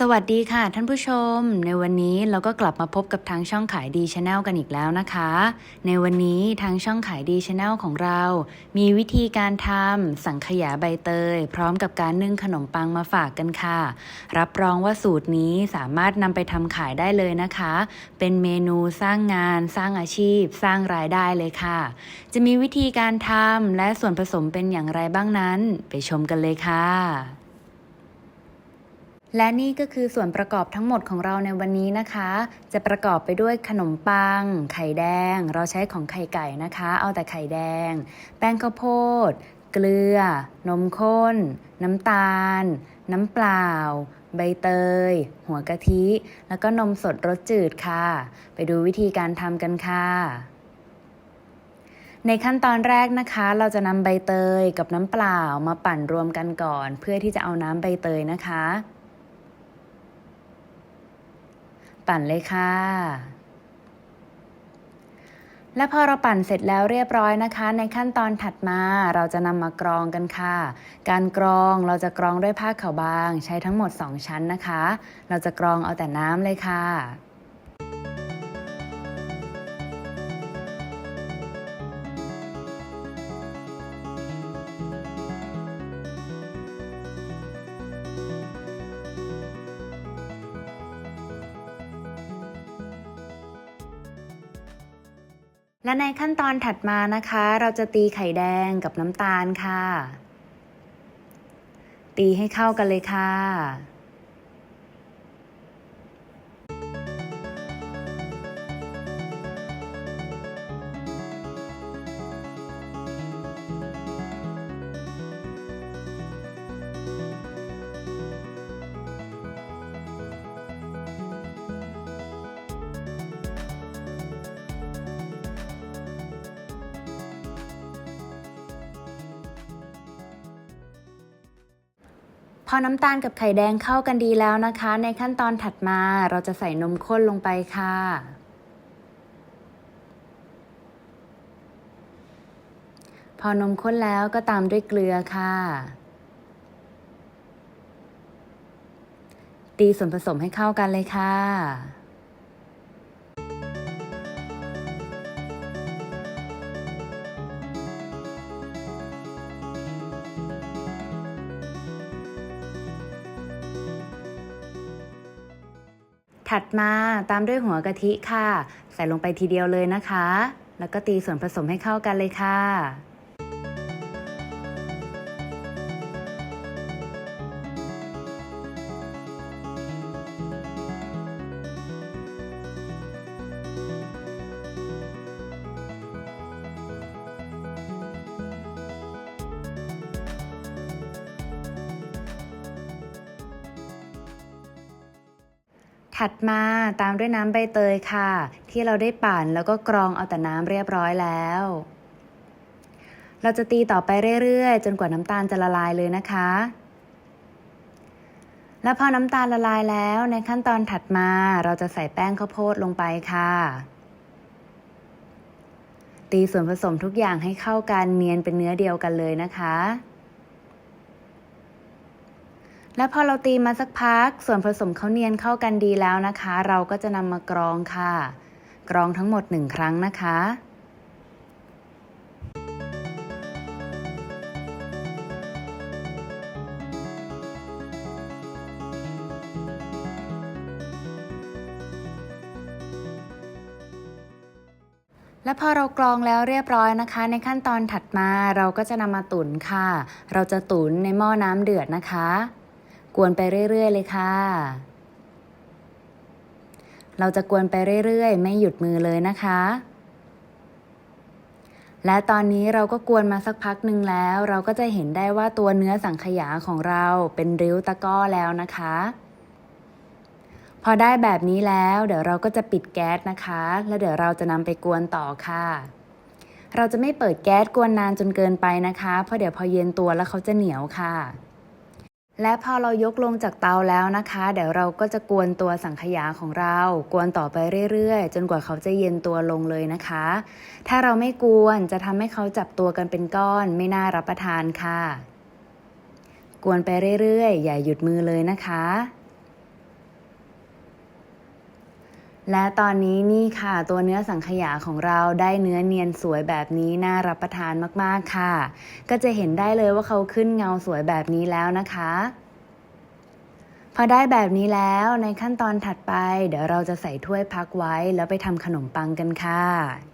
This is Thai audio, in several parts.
สวัสดีค่ะท่านผู้ชม ในวันนี้เราก็กลับมาพบกับทางช่องขายดีชาแนลกันอีกแล้วนะคะ ในวันนี้ทางช่องขายดีชาแนลของเรา มีวิธีการทำสังขยาใบเตย พร้อมกับการนึ่งขนมปังมาฝากกันค่ะ รับรองว่าสูตรนี้สามารถนำไปทำขายได้เลยนะคะ เป็นเมนูสร้างงาน สร้างอาชีพ สร้างรายได้เลยค่ะ จะมีวิธีการทำและส่วนผสมเป็นอย่างไรบ้างนั้น ไปชมกันเลยค่ะ และนี่ก็คือส่วนประกอบทั้งหมดของเราในวันนี้นะคะ จะประกอบไปด้วยขนมปัง ไข่แดง เราใช้ของไข่ไก่นะคะ เอาแต่ไข่แดง แป้งข้าวโพด เกลือ นมข้น น้ำตาล น้ำเปล่า ใบเตย หัวกะทิ แล้วก็นมสดรสจืดค่ะ ไปดูวิธีการทำกันค่ะในขั้นตอนแรกนะคะ เราจะนำใบเตยกับน้ำเปล่ามาปั่นรวมกันก่อน เพื่อที่จะเอาน้ำใบเตยนะคะ ปั่นเลยค่ะ และพอเราปั่นเสร็จแล้วเรียบร้อยนะคะ ในขั้นตอนถัดมาเราจะนำมากรองกันค่ะ การกรองเราจะกรองด้วยผ้าขาวบาง ใช้ทั้งหมด 2 ชั้นนะคะ เราจะกรองเอาแต่น้ำเลยค่ะ และในขั้นตอนถัดมานะคะ เราจะตีไข่แดงกับน้ำตาลค่ะ ตีให้เข้ากันเลยค่ะ อน้ำตาลกับไข่แดงเข้ากันดีแล้วนะคะ ในขั้นตอนถัดมาเราจะใส่นมข้นลงไปค่ะพอนมข้นแล้วก็ตามด้วยเกลือค่ะ ตีส่วนผสมให้เข้ากันเลยค่ะ ถัดมาตามด้วยหัวกะทิค่ะ ใส่ลงไปทีเดียวเลยนะคะ แล้วก็ตีส่วนผสมให้เข้ากันเลยค่ะ ถัดมาตามด้วยน้ำใบเตยค่ะ ที่เราได้ปั่นแล้วก็กรองเอาแต่น้ำเรียบร้อยแล้ว เราจะตีต่อไปเรื่อยๆ จนกว่าน้ำตาลจะละลายเลยนะคะ และพอน้ำตาลละลายแล้วในขั้นตอนถัดมาเราจะใส่แป้งข้าวโพดลงไปค่ะ ตีส่วนผสมทุกอย่างให้เข้ากันเนียนเป็นเนื้อเดียวกันเลยนะคะ และพอเราตีมาสักพัก ส่วนผสมเขาเนียนเข้ากันดีแล้วนะคะ เราก็จะนำมากรองค่ะ กรองทั้งหมดหนึ่งครั้งนะคะและพอเรากรองแล้วเรียบร้อยนะคะ ในขั้นตอนถัดมาเราก็จะนำมาตุ๋นค่ะ เราจะตุ๋นในหม้อน้ำเดือดนะคะ กวนไปเรื่อย ๆ เลยค่ะ เราจะกวนไปเรื่อย ๆ ไม่หยุดมือเลยนะคะ และตอนนี้เราก็กวนมาสักพักหนึ่งแล้ว เราก็จะเห็นได้ว่าตัวเนื้อสังขยาของเราเป็นริ้วตะก้อแล้วนะคะ พอได้แบบนี้แล้ว เดี๋ยวเราก็จะปิดแก๊สนะคะ แล้วเดี๋ยวเราจะนำไปกวนต่อค่ะเราจะไม่เปิดแก๊สกวนนานจนเกินไปนะคะ เพราะเดี๋ยวพอเย็นตัวแล้วเขาจะเหนียวค่ะ และพอเรายกลงจากเตาแล้วนะคะ เดี๋ยวเราก็จะกวนตัวสังขยาของเรา กวนต่อไปเรื่อยๆ จนกว่าเขาจะเย็นตัวลงเลยนะคะ ถ้าเราไม่กวนจะทำให้เขาจับตัวกันเป็นก้อน ไม่น่ารับประทานค่ะ กวนไปเรื่อยๆ อย่าหยุดมือเลยนะคะ และตอนนี้นี่ค่ะตัวเนื้อสังขยาของเราได้เนื้อเนียนสวยแบบนี้น่ารับประทานมากๆค่ะ ก็จะเห็นได้เลยว่าเขาขึ้นเงาสวยแบบนี้แล้วนะคะ พอได้แบบนี้แล้วในขั้นตอนถัดไป เดี๋ยวเราจะใส่ถ้วยพักไว้แล้วไปทำขนมปังกันค่ะ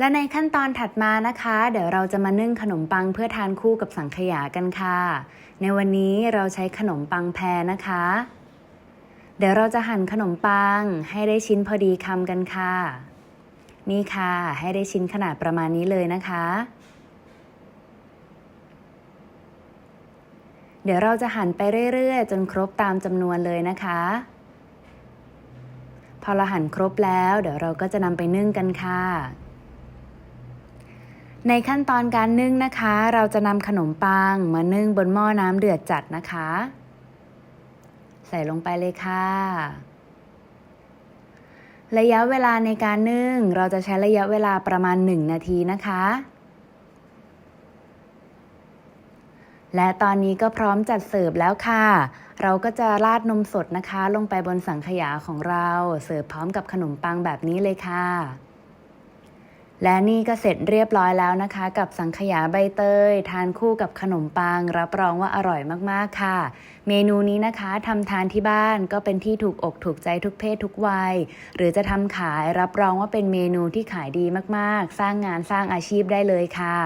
และในขั้นตอนถัดมานะคะ เดี๋ยวเราจะมานึ่งขนมปังเพื่อทานคู่กับสังขยากันค่ะ ในวันนี้เราใช้ขนมปังแพรนะคะ เดี๋ยวเราจะหั่นขนมปังให้ได้ชิ้นพอดีคำกันค่ะ นี่ค่ะ ให้ได้ชิ้นขนาดประมาณนี้เลยนะคะ เดี๋ยวเราจะหั่นไปเรื่อยๆ จนครบตามจำนวนเลยนะคะ พอเราหั่นครบแล้ว เดี๋ยวเราก็จะนำไปนึ่งกันค่ะ ในขั้นตอนการนึ่งนะคะ เราจะนำขนมปังมานึ่งบนหม้อน้ำเดือดจัดนะคะ ใส่ลงไปเลยค่ะ ระยะเวลาในการนึ่ง เราจะใช้ระยะเวลาประมาณ 1 นาทีนะคะ และตอนนี้ก็พร้อมจัดเสิร์ฟแล้วค่ะ เราก็จะราดนมสดนะคะ ลงไปบนสังขยาของเรา เสิร์ฟพร้อมกับขนมปังแบบนี้เลยค่ะ และนี่ก็เสร็จเรียบร้อยแล้วนะคะ กับสังขยาใบเตย ทานคู่กับขนมปัง รับรองว่าอร่อยมากๆค่ะ เมนูนี้นะคะทำทานที่บ้านก็เป็นที่ถูกอกถูกใจทุกเพศทุกวัย หรือจะทำขายรับรองว่าเป็นเมนูที่ขายดีมากๆ สร้างงานสร้างอาชีพได้เลยค่ะ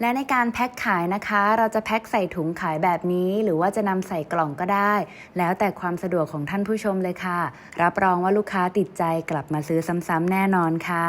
และในการแพ็คขายนะคะ เราจะแพ็คใส่ถุงขายแบบนี้ หรือว่าจะนำใส่กล่องก็ได้ แล้วแต่ความสะดวกของท่านผู้ชมเลยค่ะ รับรองว่าลูกค้าติดใจกลับมาซื้อซ้ำๆแน่นอนค่ะ